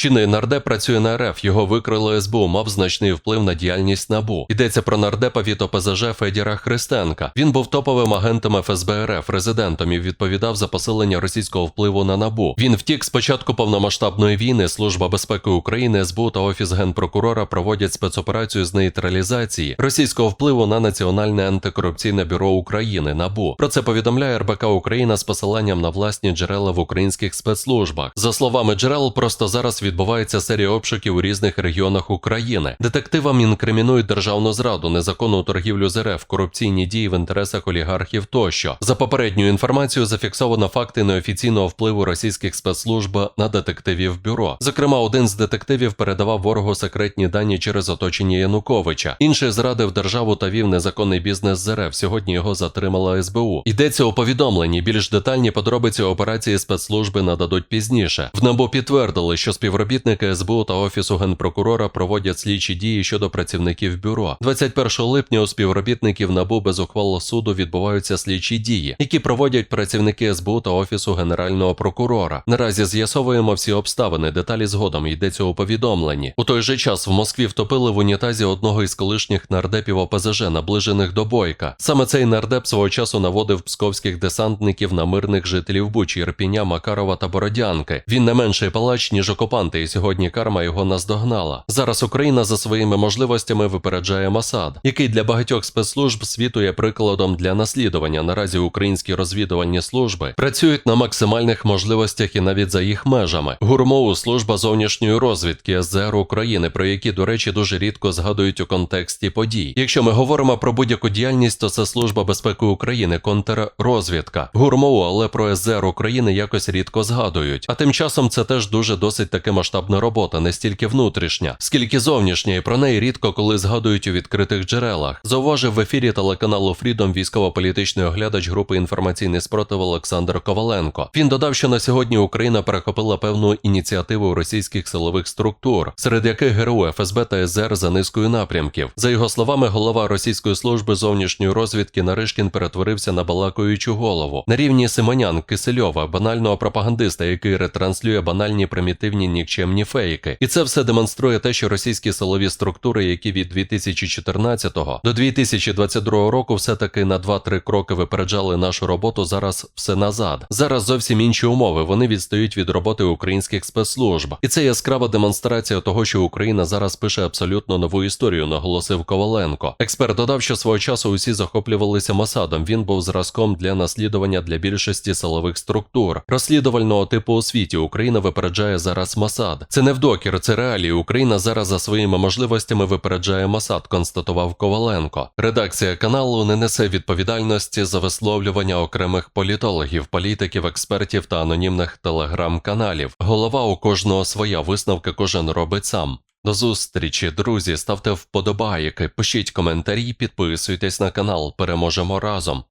Чинний нардеп працює на РФ, його викрили СБУ, мав значний вплив на діяльність НАБУ. Йдеться про нардепа від ОПЗЖ Федіра Христенка. Він був топовим агентом ФСБ РФ, резидентом і відповідав за посилення російського впливу на НАБУ. Він втік з початку повномасштабної війни. Служба безпеки України, СБУ та Офіс генпрокурора проводять спецоперацію з нейтралізації російського впливу на Національне антикорупційне бюро України НАБУ. Про це повідомляє РБК Україна з посиланням на власні джерела в українських спецслужбах. За словами джерел, просто зараз відбувається серія обшуків у різних регіонах України. Детективам інкримінують державну зраду, незаконну торгівлю з РФ, корупційні дії в інтересах олігархів тощо. За попередньою інформацією зафіксовано факти неофіційного впливу російських спецслужб на детективів бюро. Зокрема, один з детективів передавав ворогу секретні дані через оточення Януковича. Інший зрадив державу та вів незаконний бізнес з РФ. Сьогодні його затримала СБУ. Йдеться у повідомленні. Більш детальні подробиці операції спецслужби нададуть пізніше. В НАБУ підтвердили, що співробітники СБУ та офісу генпрокурора проводять слідчі дії щодо працівників бюро. 21 липня у співробітників НАБУ без ухвал суду відбуваються слідчі дії, які проводять працівники СБУ та офісу генерального прокурора. Наразі з'ясовуємо всі обставини. Деталі згодом йдеться у повідомленні. У той же час в Москві втопили в унітазі одного із колишніх нардепів ОПЗЖ, наближених до бойка. Саме цей нардеп свого часу наводив псковських десантників на мирних жителів Бучі, Ірпіня, Макарова та Бородянки. Він не менший палач, ніж окупанти, і сьогодні карма його наздогнала. Зараз Україна за своїми можливостями випереджає Масад, який для багатьох спецслужб світу є прикладом для наслідування. Наразі українські розвідувальні служби працюють на максимальних можливостях і навіть за їх межами. ГУРМОУ – служба зовнішньої розвідки СЗР України, про які, до речі, дуже рідко згадують у контексті подій. Якщо ми говоримо про будь-яку діяльність, то це служба безпеки України, контррозвідка. ГУРМОУ, але про СЗР України якось рідко згадують. А тим часом це теж дуже досить таки масштабна робота, не стільки внутрішня, скільки зовнішня, і про неї рідко коли згадують у відкритих джерелах. Зауважив в ефірі телеканалу Фрідом військово-політичний оглядач групи інформаційний спротив Олександр Коваленко. Він додав, що на сьогодні Україна перехопила певну ініціативу російських силових структур, серед яких ГРУ, ФСБ та СЗР за низкою напрямків. За його словами, голова російської служби зовнішньої розвідки Наришкін перетворився на балакаючу голову на рівні Симонян Кисельова, банального пропагандиста, який ретранслює банальні примітивні нікчемні фейки. І це все демонструє те, що російські силові структури, які від 2014 до 2022 року все таки на 2-3 кроки випереджали нашу роботу. Зараз все назад. Зараз зовсім інші умови. Вони відстають від роботи українських спецслужб, і це яскрава демонстрація того, що Україна зараз пише абсолютно нову історію, наголосив Коваленко. Експерт додав, що свого часу усі захоплювалися Масадом. Він був зразком для наслідування для більшості силових структур. Розслідувального типу у світі Україна випереджає зараз Масад. Це не вдокір, це реалії. Україна зараз за своїми можливостями випереджає Масад, констатував Коваленко. Редакція каналу не несе відповідальності за висловлювання окремих політологів, політиків, експертів та анонімних телеграм-каналів. Голова у кожного своя висновки кожен робить сам. До зустрічі, друзі. Ставте вподобайки, пишіть коментарі, підписуйтесь на канал. Переможемо разом.